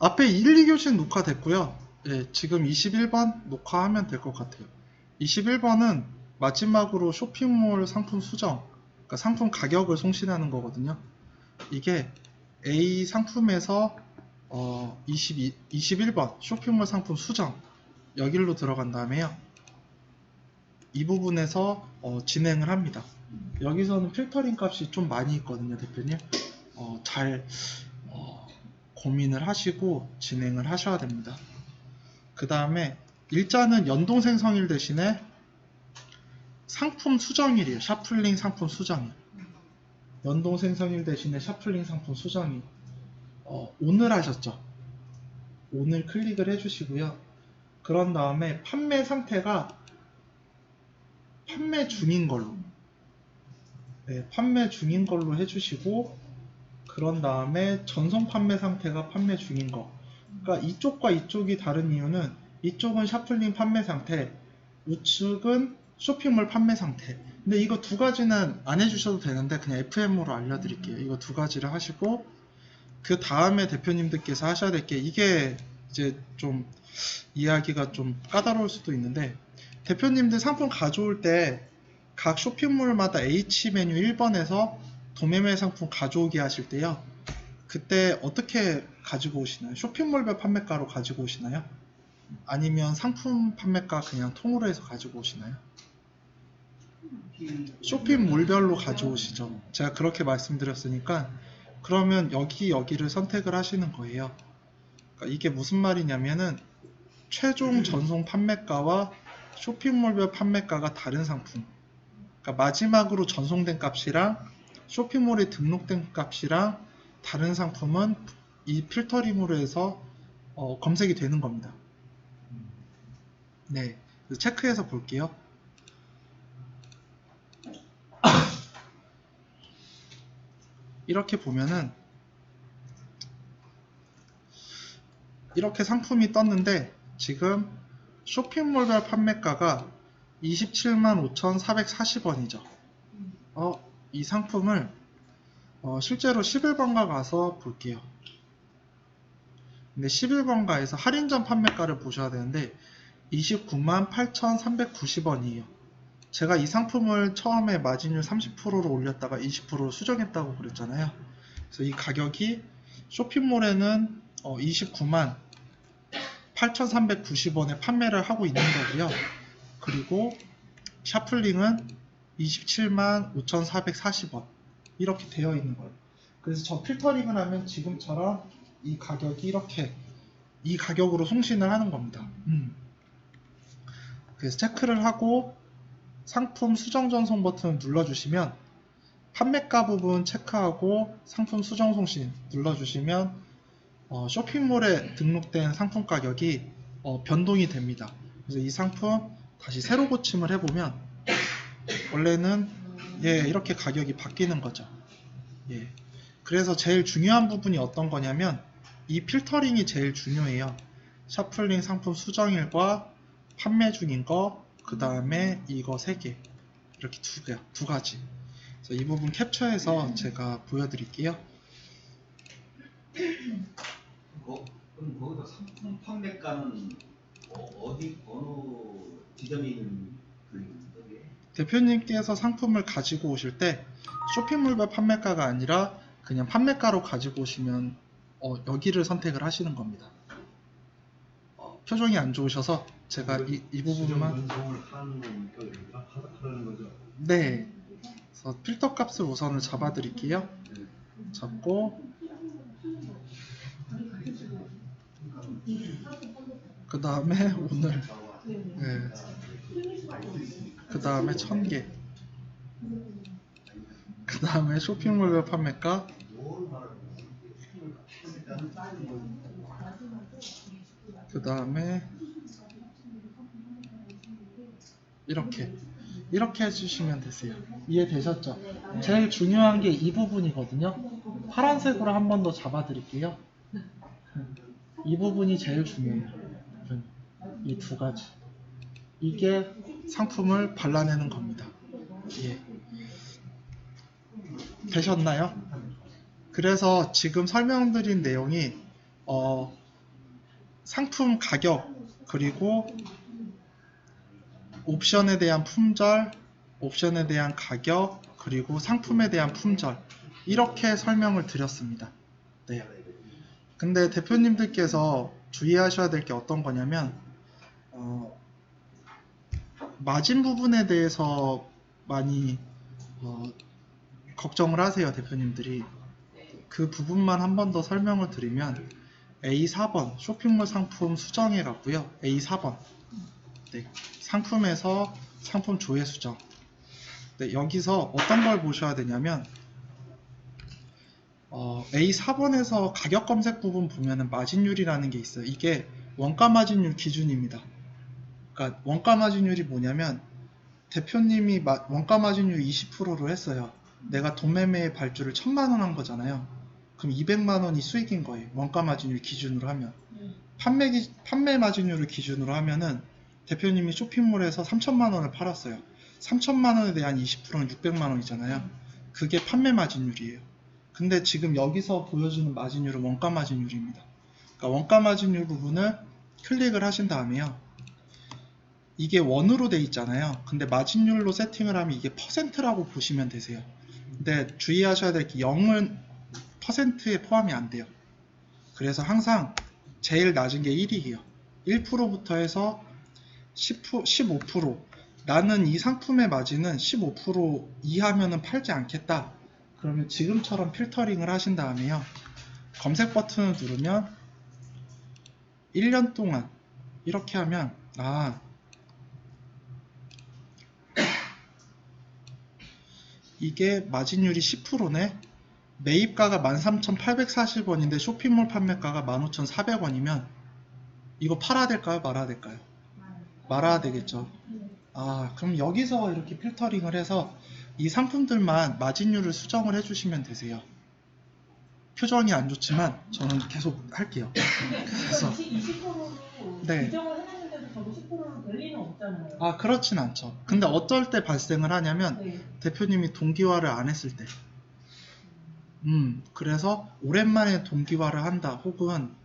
앞에 1, 2교시는 녹화됐고요. 예, 지금 21번 녹화하면 될 것 같아요. 21번은 마지막으로 쇼핑몰 상품 수정, 그러니까 상품 가격을 송신하는 거거든요. 이게 A 상품에서 어, 22, 21번 쇼핑몰 상품 수정 여기로 들어간 다음에요. 이 부분에서 어, 진행을 합니다. 여기서는 필터링 값이 좀 많이 있거든요, 대표님. 어, 잘 어, 고민을 하시고 진행을 하셔야 됩니다. 그 다음에 일자는 연동 생성일 대신에 상품 수정일이에요. 샤플링 상품 수정일. 연동 생성일 대신에 샤플링 상품 수정일. 어, 오늘 하셨죠? 오늘 클릭을 해주시고요. 그런 다음에 판매 상태가 판매 중인 걸로 네, 판매 중인 걸로 해주시고 그런 다음에 전송 판매 상태가 판매 중인 거. 그러니까 이쪽과 이쪽이 다른 이유는 이쪽은 샤플링 판매 상태 우측은 쇼핑몰 판매 상태. 근데 이거 두 가지는 안 해주셔도 되는데 그냥 FM으로 알려드릴게요. 이거 두 가지를 하시고 그 다음에 대표님들께서 하셔야 될 게 이게 이제 좀 이야기가 좀 까다로울 수도 있는데 대표님들 상품 가져올 때 각 쇼핑몰마다 H 메뉴 1번에서 도매매 상품 가져오기 하실 때요. 그때 어떻게 가지고 오시나요? 쇼핑몰별 판매가로 가지고 오시나요? 아니면 상품 판매가 그냥 통으로 해서 가지고 오시나요? 쇼핑몰별로 가져오시죠. 제가 그렇게 말씀드렸으니까 그러면 여기 여기를 선택을 하시는 거예요. 그러니까 이게 무슨 말이냐면은 최종 전송 판매가와 쇼핑몰별 판매가가 다른 상품. 그러니까 마지막으로 전송된 값이랑 쇼핑몰에 등록된 값이랑 다른 상품은 이 필터링으로 해서 어, 검색이 되는 겁니다. 네, 체크해서 볼게요. 이렇게 보면은 이렇게 상품이 떴는데 지금 쇼핑몰별 판매가가 27만 5,440원이죠. 어, 이 상품을 어, 실제로 11번가 가서 볼게요. 근데 11번가에서 할인전 판매가를 보셔야 되는데 29만 8,390원이에요. 제가 이 상품을 처음에 마진율 30%로 올렸다가 20%로 수정했다고 그랬잖아요. 그래서 이 가격이 쇼핑몰에는 어, 29만 8,390원에 판매를 하고 있는 거고요. 그리고 샤플링은 27만 5,440원 이렇게 되어 있는 거예요. 그래서 저 필터링을 하면 지금처럼 이 가격이 이렇게 이 가격으로 송신을 하는 겁니다. 음. 그래서 체크를 하고 상품 수정 전송 버튼을 눌러주시면 판매가 부분 체크하고 상품 수정 송신 눌러주시면 어, 쇼핑몰에 등록된 상품 가격이 어, 변동이 됩니다. 그래서 이 상품 다시 새로 고침을 해보면 원래는 예 이렇게 가격이 바뀌는 거죠. 예. 그래서 제일 중요한 부분이 어떤 거냐면 이 필터링이 제일 중요해요. 샤플링 상품 수정일과 판매 중인 거, 그 다음에 이거 세 개. 이렇게 두 개, 두 가지. 이 부분 캡처해서 제가 보여드릴게요. 거, 그럼 거기서 상품 판매가는 어, 디 어느 지점에 있는 그 그게 대표님께서 상품을 가지고 오실 때 쇼핑몰별 판매가가 아니라 그냥 판매가로 가지고 오시면 어, 여기를 선택을 하시는 겁니다. 어, 표정이 안 좋으셔서 제가 이, 이 부분만. 네. 그래서 필터 값을 우선은 잡아 드릴게요. 잡고 그 다음에 오늘 네. 그 다음에 천개. 그 다음에 쇼핑몰별 판매가 그 다음에 이렇게. 이렇게 해주시면 되세요. 이해되셨죠? 제일 중요한 게 이 부분이거든요. 파란색으로 한 번 더 잡아 드릴게요. 이 부분이 제일 중요해요. 이 두 가지. 이게 상품을 발라내는 겁니다 예. 되셨나요? 그래서 지금 설명드린 내용이 어, 상품 가격 그리고 옵션에 대한 품절, 옵션에 대한 가격 그리고 상품에 대한 품절 이렇게 설명을 드렸습니다. 네. 근데 대표님들께서 주의하셔야 될 게 어떤 거냐면 어, 마진 부분에 대해서 많이 어, 걱정을 하세요 대표님들이 그 부분만 한 번 더 설명을 드리면 A4번 쇼핑몰 상품 수정에 갔고요 A4번 네, 상품에서 상품 조회 수정 네, 여기서 어떤 걸 보셔야 되냐면 어, A4번에서 가격 검색 부분 보면은 마진율이라는 게 있어요. 이게 원가 마진율 기준입니다. 그러니까 원가 마진율이 뭐냐면 대표님이 마- 원가 마진율 20%로 했어요. 내가 돈 매매의 발주를 1000만 원 한 거잖아요. 그럼 200만 원이 수익인 거예요. 원가 마진율 기준으로 하면. 판매, 기- 판매 마진율을 기준으로 하면은 대표님이 쇼핑몰에서 3천만 원을 팔았어요. 3천만 원에 대한 20%는 600만 원이잖아요. 그게 판매 마진율이에요. 근데 지금 여기서 보여주는 마진율은 원가 마진율입니다. 그러니까 원가 마진율 부분을 클릭을 하신 다음에요. 이게 원으로 돼 있잖아요. 근데 마진율로 세팅을 하면 이게 퍼센트라고 보시면 되세요. 근데 주의하셔야 될 게 0은 퍼센트에 포함이 안 돼요. 그래서 항상 제일 낮은 게 1이에요. 1%부터 해서 10%, 15%. 나는 이 상품의 마진은 15% 이하면은 팔지 않겠다. 그러면 지금처럼 필터링을 하신 다음에요. 검색 버튼을 누르면 1년 동안 이렇게 하면 아 이게 마진율이 10%네. 매입가가 13,840원인데 쇼핑몰 판매가가 15,400원이면 이거 팔아야 될까요? 말아야 될까요? 말아야 되겠죠. 아, 그럼 여기서 이렇게 필터링을 해서 이 상품들만 마진율을 수정을 해주시면 되세요. 표정이 안 좋지만 저는 계속 할게요. 그래서 20%로 네. 규정을 해놨는데도 저도 10%로 될 리는 없잖아요. 아 그렇진 않죠. 근데 어떨 때 발생을 하냐면 네. 대표님이 동기화를 안 했을 때. 음, 그래서 오랜만에 동기화를 한다, 혹은,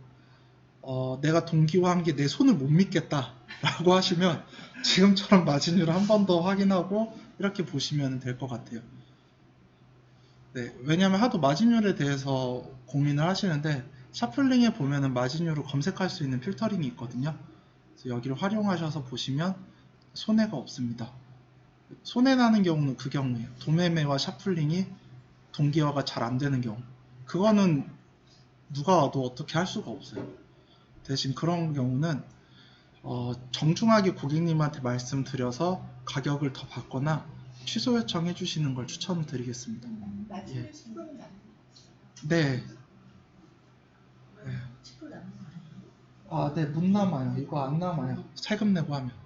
어, 내가 동기화한 게 내 손을 못 믿겠다, 라고 하시면, 지금처럼 마진율을 한 번 더 확인하고, 이렇게 보시면 될 것 같아요. 네, 왜냐면 하도 마진율에 대해서 고민을 하시는데, 샤플링에 보면은 마진율을 검색할 수 있는 필터링이 있거든요. 여기를 활용하셔서 보시면, 손해가 없습니다. 손해 나는 경우는 그 경우예요. 도매매와 샤플링이 동기화가 잘 안 되는 경우. 그거는 누가 와도 어떻게 할 수가 없어요. 대신 그런 경우는 어, 정중하게 고객님한테 말씀드려서 가격을 더 받거나 취소 요청해 주시는 걸 추천드리겠습니다. 나중에 예. 10%는 남는 거 네. 아니에요? 10% 남는 거 아니에요? 아, 네, 못 남아요. 이거 안 남아요. 세금 내고 하면.